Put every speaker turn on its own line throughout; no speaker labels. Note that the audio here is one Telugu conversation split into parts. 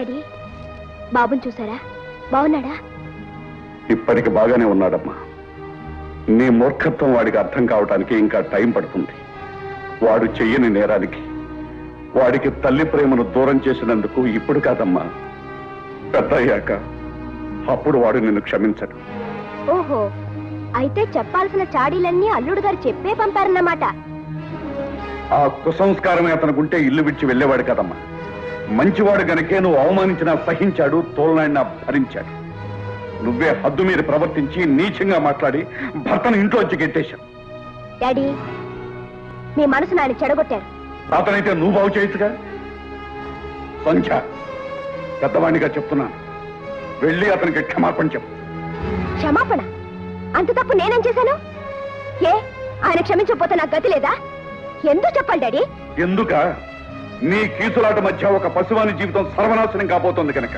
డాడీ? బాబుని చూసారా? బాగున్నాడా?
ఇప్పటికి బాగానే ఉన్నాడమ్మా. నీ మూర్ఖత్వం వాడికి అర్థం కావడానికి ఇంకా టైం పడుతుంది. వాడు చెయ్యని నేరానికి వాడికి తల్లి ప్రేమను దూరం చేసినందుకు ఇప్పుడు కాదమ్మా. పెద్ద అయ్యాక అప్పుడు వాడు నిన్ను క్షమించడు.
ఓహో అయితే చెప్పాల్సిన చాడీలన్నీ అల్లుడు గారు చెప్పే పంపారన్నమాట.
ఆ కుసంస్కారమే అతనుకుంటే ఇల్లు విడిచి వెళ్ళేవాడు కదమ్మా. మంచివాడు గనకే నువ్వు అవమానించినా సహించాడు తోలనాడినా భరించాడు. నువ్వే హద్దు మీద ప్రవర్తించి నీచంగా మాట్లాడి భర్తను ఇంట్లోంచి గెట్టేశావు.
డాడీ మీ మనసు నాని చెడగొట్టారు.
అతనైతే నువ్వు బాగు చేయొచ్చుగా సంధ్య పెద్దవాణిగా చెప్తున్నాను. వెళ్ళి అతనికి క్షమాపణ చెప్పు.
క్షమాపణ? అంత తప్పు నేనేం చేశాను? ఏ ఆయన క్షమించకపోతే నాకు గతి లేదా? ఎందుకు చెప్పాలి డాడీ?
ఎందుక? నీ కీసులాట మధ్య ఒక పశువాని జీవితం సర్వనాశనం కాబోతోంది కనుక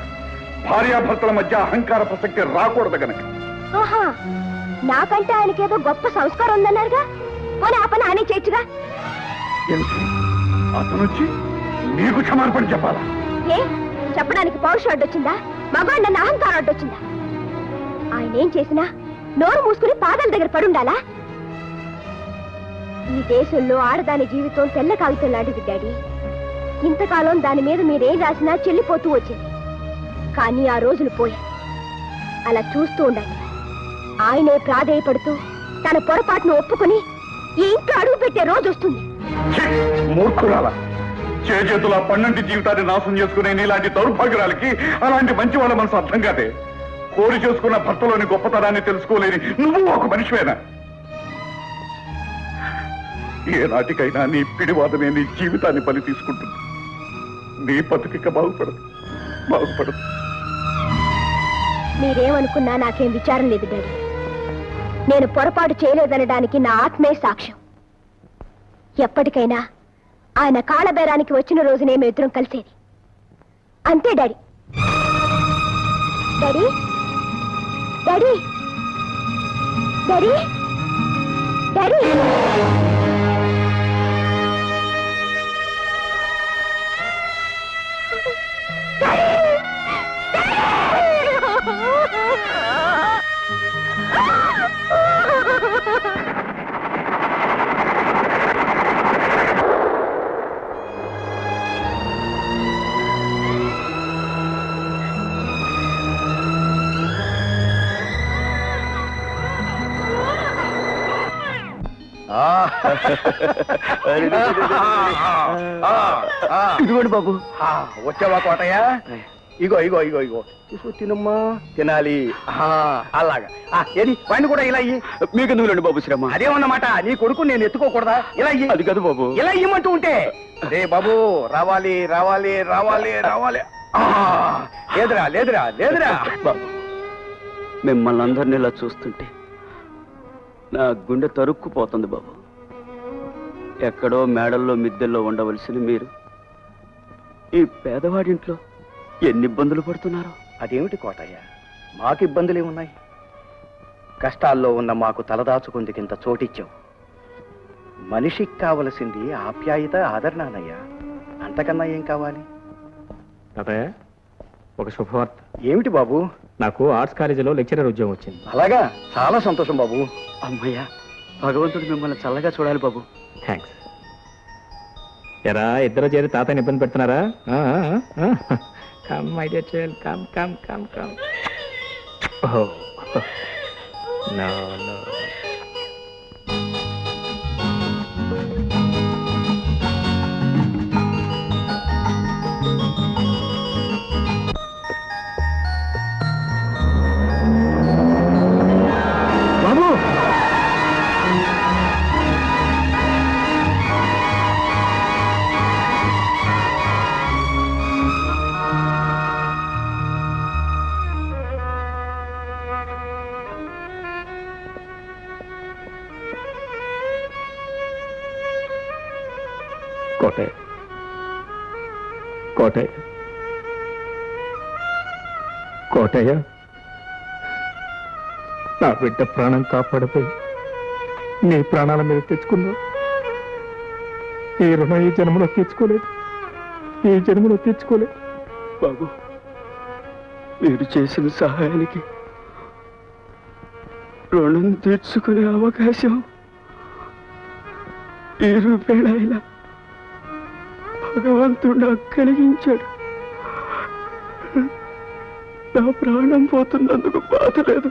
భార్యాభర్తల మధ్య అహంకార ప్రసక్తి రాకూడదు కనుక
ఆహా నాకంటే ఆయనకేదో గొప్ప సంస్కారం ఉందన్నారుగా? పోనీ ఆ పని ఆయనే చేయొచ్చుగా?
ఎందుకు? అతను వచ్చి నీకు క్షమాపణ చెప్పాలా?
ఏ చెప్పడానికి పౌరుషం అడ్డొచ్చిందా? మగవాడు నన్ను అహంకారం అడ్డొచ్చిందా? ఆయన ఏం చేసినా నోరు మూసుకుని పాదాల దగ్గర పడుండాలా? ఈ దేశంలో ఆడదాని జీవితం తెల్ల కాగితం లాంటిది డాడీ. ఇంతకాలం దాని మీద మీరేం రాసినా చెల్లిపోతూ వచ్చింది. కానీ ఆ రోజులు పోయి అలా చూస్తూ ఉండండి ఆయనే ప్రాధేయపడుతూ తన పొరపాటును ఒప్పుకుని ఈ ఇంట్లో అడుగు పెట్టే రోజు వస్తుంది.
ఛీ! మూర్ఖురాల. చేతుల పన్నంటి జీవితాన్ని నాశనం చేసుకునే నీలాంటి దౌర్భాగ్యురాలకి అలాంటి మంచి వాళ్ళ మనసు అర్థం కాదే. కోరి చేసుకున్న భర్తలోని గొప్పతనాన్ని తెలుసుకోలేని నువ్వు ఒక మనిషివేనా? ఏ నాటికైనా నీ పిడివాదమే నీ జీవితాన్ని బలి తీసుకుంటుంది. నీ బతుకిక బాగుపడదు. బాగుపడదు.
మీరేమనుకున్నా నాకేం విచారం లేదు డాడీ. నేను పొరపాటు చేయలేదనడానికి నా ఆత్మే సాక్ష్యం. ఎప్పటికైనా ఆయన కాళ్ళబేరానికి వచ్చిన రోజునే మేమిద్దరం కలిసేది. అంతే daddy. Daddy? Daddy? Daddy? Daddy?
ఇదిగోండి బాబు.
ఆ, వచ్చావా కోటయ్య? ఇగో ఇగో ఇగో ఇగో. చూసు తినమ్మా తినాలి. ఆ, అలాగా. ఆ, ఏది? వాడిని కూడా ఇలా
మీకు నువ్వులండి బాబు శ్రమ?
అదేమన్నమాట నీ కొడుకు నేను ఎత్తుకోకూడదా? ఇలా
అది కాదు బాబు.
ఇలా ఇమ్మంటూ ఉంటే. రే బాబు రావాలి రావాలి రావాలి రావాలి. లేదురా లేదురా లేదురా.
బాబు మిమ్మల్ని అందరినీ ఇలా చూస్తుంటే నా గుండె తరుక్కుపోతుంది బాబు. ఎక్కడో మేడల్లో మిద్దెల్లో ఉండవలసిన మీరు. ఈ పేదవాడింట్లో ఎన్ని ఇబ్బందులు పడుతున్నారో?
అదేమిటి కోటయ్య? మాకు ఇబ్బందులు ఏమున్నాయి కష్టాల్లో ఉన్న మాకు తలదాచుకుందుకింత చోటిచ్చావు. మనిషికి కావలసింది ఆప్యాయత ఆదరణనయ్యా అంతకన్నా ఏం కావాలి?
తాతయ్య ఒక శుభవార్త.
ఏమిటి బాబు?
నాకు ఆర్ట్స్ కాలేజీలో లెక్చరర్ ఉద్యోగం వచ్చింది.
అలాగా? చాలా సంతోషం బాబు.
అమ్మయ్యా భగవంతుడు మిమ్మల్ని చల్లగా చూడాలి బాబు.
థ్యాంక్స్ ఎరా ఇద్దరు చేరి తాతని ఇబ్బంది పెడుతున్నారా? Come my dear child come come come come oh no no Kotaiah నా బిడ్డ ప్రాణం కాపాడిపోయి నీ ప్రాణాల మీద తెచ్చుకున్నావు. ఈ రుణం ఈ జన్మలో తెచ్చుకోలేదు ఈ జన్మలో తెచ్చుకోలేదు
బాబు
మీరు చేసిన సహాయానికి రుణం తీర్చుకునే అవకాశం ఈ రూపేణైనా భగవంతుడు కలిగించాడు. నా ప్రాణం పోతున్నందుకు బాధ లేదు.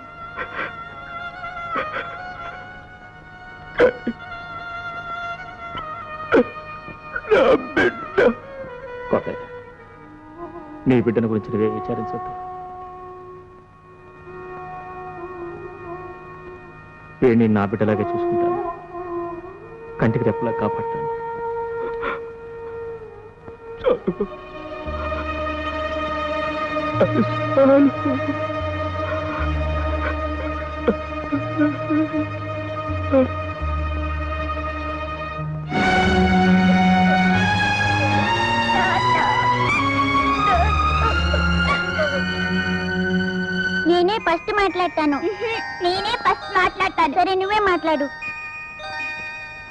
నా బిడ్డ.
కోటయ్య నీ బిడ్డను గురించి నువ్వే విచారించొద్దు. వీడిని నా బిడ్డలాగే చూసుకుంటాను. కంటికి రెప్పలా కాపాడతాను.
నేనే ఫస్ట్ మాట్లాడతాను. నేనే ఫస్ట్ మాట్లాడతాను. సరే నువ్వే మాట్లాడు.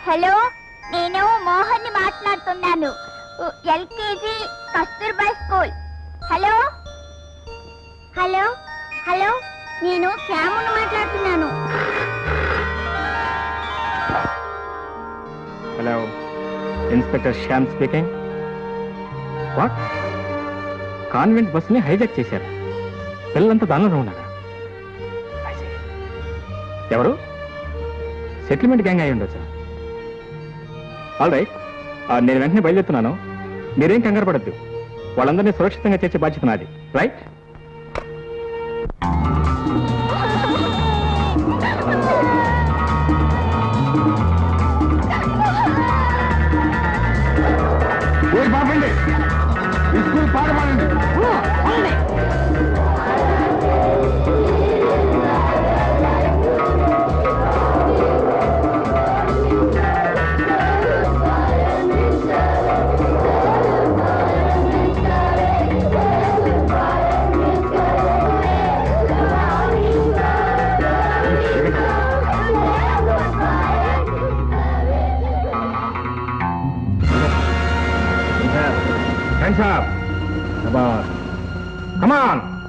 హలో నేను మోహన్ని మాట్లాడుతున్నాను. LKG Kasturba school. Hello? Hello? Hello? నేను శ్యామును మాట్లాడుతున్నాను.
Hello inspector Shyam speaking. What? Convent బస్సుని hijack చేశారు. పిల్లలంతా దానిలో ఉన్నారా. ఎవరు? సెటిల్మెంట్ గ్యాంగ్ అయి ఉండొచ్చు? ఆల్ రైట్ నేను వెంటనే బయలుదేరుతున్నాను. మీరేం కంగారు పడద్దు. వాళ్ళందరినీ సురక్షితంగా చేర్చే బాధ్యత నాది. Right Up. Come on. Come on.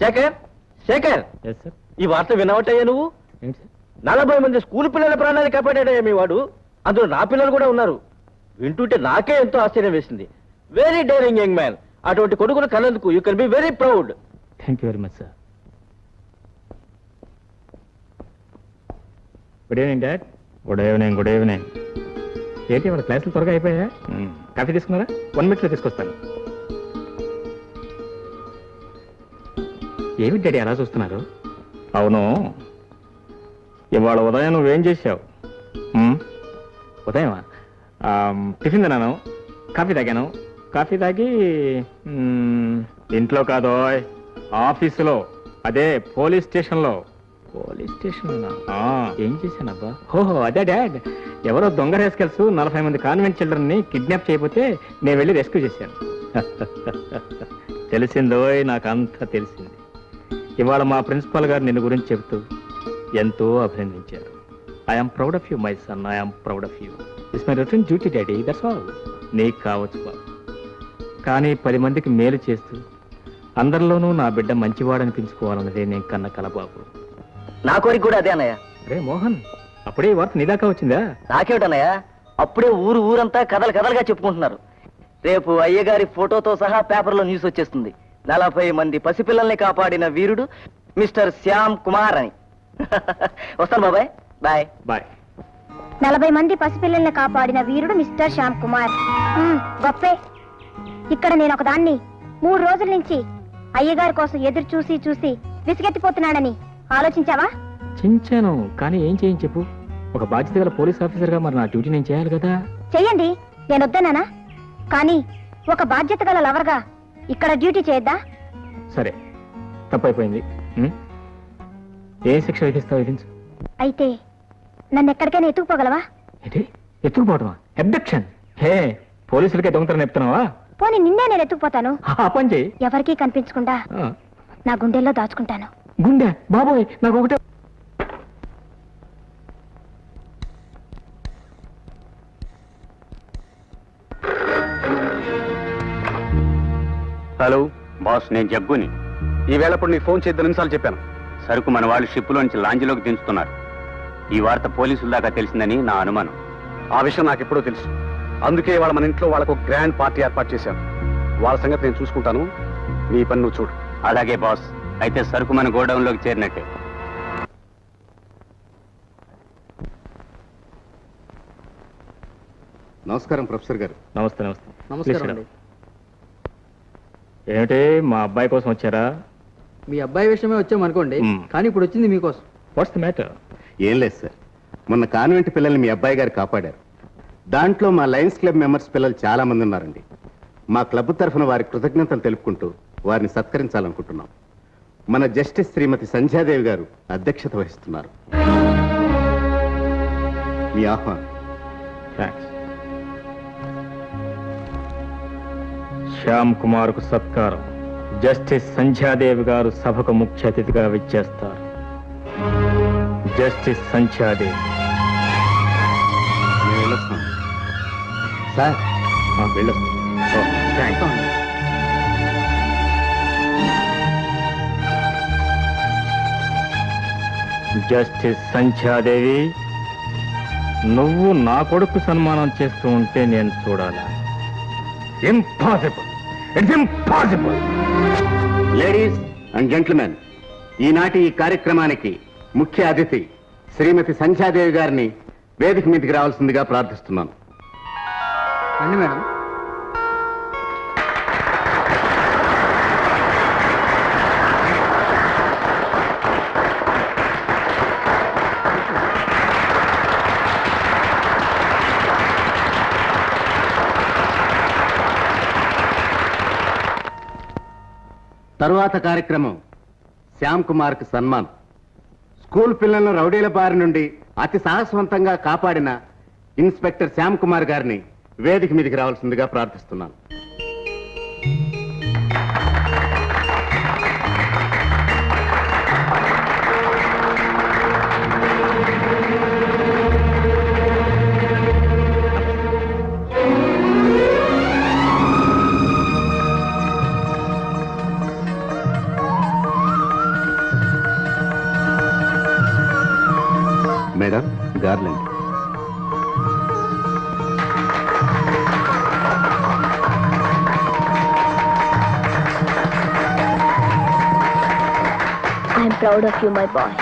Shekhar Shekhar.
Yes sir
ఈ వార్త వినవటయ్యా నువ్వు? నలభై మంది స్కూల్ పిల్లల ప్రాణాలు కాపాడాడయ్యా మీ వాడు. అందులో నా పిల్లలు కూడా ఉన్నారు. వింటుంటే నాకే ఎంతో ఆశ్చర్యం వేసింది. వెరీ డేరింగ్ యంగ్ మ్యాన్ అటువంటి కొడుకును కన్నందుకు you can be very proud
thank you very much sir good evening dad good evening good evening ఏంటి వాళ్ళ క్లాసులు త్వరగా అయిపోయా కాఫీ తీసుకున్నారా? వన్ మినిట్లో తీసుకొస్తాను. ఏమి డాడీ అలా చూస్తున్నారు? అవును. ఇవాళ ఉదయం నువ్వేం చేశావు? ఉదయమా? టిఫిన్ తిన్నాను. కాఫీ తాగాను. కాఫీ తాగి ఇంట్లో కాదో ఆఫీసులో అదే పోలీస్ స్టేషన్లో. పోలీస్ స్టేషన్ ఏం చేశానబ్బా? ఓహో అదే డాడ్. ఎవరో దొంగ రేస్కెల్స్ నలభై మంది కాన్వెంట్ చిల్డ్రన్ని కిడ్నాప్ చేయబోతే నేను వెళ్ళి రెస్క్యూ చేశాను. తెలిసిందో నాకు అంతా తెలిసింది. ఇవాళ మా ప్రిన్సిపాల్ గారు నిన్ను గురించి చెబుతూ ఎంతో అభినందించారు. I'm proud of you my son I'm proud of you it's my return duty daddy that's all నీకు కావచ్చు బాబు. కానీ పది మందికి మేలు చేస్తూ అందరిలోనూ నా బిడ్డ మంచివాడనిపించుకోవాలన్నదే నేను కన్న కల బాబు.
నా కోరిక కూడా అదే అన్నయ్య.
అరే మోహన్ అప్పుడే వార్త నీదాకా వచ్చిందా?
నాకేమిటన్నయ్య? అప్పుడే ఊరు ఊరంతా కథలు కథలుగా చెప్పుకుంటున్నారు. రేపు అయ్యగారి ఫోటోతో సహా పేపర్లో న్యూస్ వచ్చేస్తుంది. నలభై మంది పసిపిల్లల్ని కాపాడిన వీరుడు మిస్టర్ శ్యామ్ కుమార్ అని వస్తాను బాబాయ్. బాయ్.
బాయ్.
నలభై మంది పసిపిల్లల్ని కాపాడిన వీరుడు మిస్టర్ శ్యామ్ కుమార్. గొప్పే. ఇక్కడ నేను ఒకదాన్ని మూడు రోజుల నుంచి అయ్యగారి కోసం ఎదురు చూసి చూసి విసిగెత్తిపోతున్నాడని ఆలోచించావా?
చించాను కానీ ఏం చేయని చెప్పు? ఒక బాధ్యత గల పోలీస్ ఆఫీసర్గా మరి నా డ్యూటీ నేను చేయాలి కదా.
చెయ్యండి నేను వద్దన్నానా? కానీ ఒక బాధ్యత గల లవర్గా ఇక్కడ డ్యూటీ చేయొద్దా?
సరే తప్పైపోయింది? ఏ శిక్ష విధిస్తావు విధించు.
అయితే నన్ను ఎక్కడికైనా ఎత్తుకుపోగలవా?
ఏంటి? ఎత్తుకుపోవటమా? అబ్డక్షన్ హే పోలీసులకే దొంగతనం చెప్తున్నావా?
పోనీ నిన్నే నేను ఎత్తుకుపోతాను.
ఆ పని చేయి.
ఎవరికీ కనిపించకుండా
ఆ,
నా గుండెల్లో దాచుకుంటాను.
గుండె? బాబోయ్ నాకు ఒకటే
హలో బాస్ నేను జగ్గుని.
ఈవేళప్పుడు నీకు ఫోన్ చేద్దాం నిమిషాలు చెప్పాను?
సరుకు మన వాళ్ళు షిప్పులోంచి లాంజీలోకి దించుతున్నారు. ఈ వార్త పోలీసుల దాకా తెలిసిందని నా అనుమానం.
ఆ విషయం నాకు ఎప్పుడో తెలుసు. అందుకే వాళ్ళ మన ఇంట్లో వాళ్ళకు ఒక గ్రాండ్ పార్టీ ఏర్పాటు చేశాను. వాళ్ళ సంగతి నేను చూసుకుంటాను. నీ పని నువ్వు చూడు.
అలాగే బాస్. అయితే సరుకు మన గోడౌన్లోకి చేరినట్టే.
నమస్కారం ప్రొఫెసర్ గారు.
నమస్తే నమస్తే.
నమస్కారం.
ఏమిటి మా అబ్బాయి కోసం వచ్చారా?
మీ అబ్బాయి విషయమే వచ్చాం అనుకోండి
మ్మ్.
కానీ ఇప్పుడు వచ్చింది మీకోసం.
వాట్స్ ద మ్యాటర్
ఏం లేదు సార్. మొన్న కాన్వెంట్ పిల్లల్ని మీ అబ్బాయి గారు కాపాడారు. దాంట్లో మా లయన్స్ క్లబ్ మెంబర్స్ పిల్లలు చాలా మంది ఉన్నారండి. మా క్లబ్ తరఫున వారి కృతజ్ఞతలు తెలుపుకుంటూ వారిని సత్కరించాలనుకుంటున్నాం. మన జస్టిస్ శ్రీమతి సంధ్యాదేవి గారు అధ్యక్షత వహిస్తున్నారు. మీ ఆహ్వానం.
థ్యాంక్స్ శ్యామ్ కుమార్కు సత్కారం. జస్టిస్ సంధ్యాదేవి గారు సభకు ముఖ్య అతిథిగా విచ్చేస్తారు. Justice Sandhyadevi.
Sir.
Justice Sandhyadevi నువ్వు నా కొడుకు సన్మానం చేస్తూ ఉంటే నేను చూడాలా? Impossible it's impossible
ladies and gentlemen ఈనాటి ఈ కార్యక్రమానికి ముఖ్య అతిథి శ్రీమతి సంధ్యాదేవి గారిని వేదిక మీదకి రావాల్సిందిగా ప్రార్థిస్తున్నాను.
రండి మేడం.
తరువాత కార్యక్రమం. శ్యామ్ కుమార్కి సన్మాన్. స్కూల్ పిల్లలను రౌడీల బారి నుండి అతి సాహసవంతంగా కాపాడిన ఇన్స్పెక్టర్ శ్యామ్ కుమార్ గారిని వేదిక మీదకి రావాల్సిందిగా ప్రార్థిస్తున్నాను. Garland.
I'm proud of you my boy.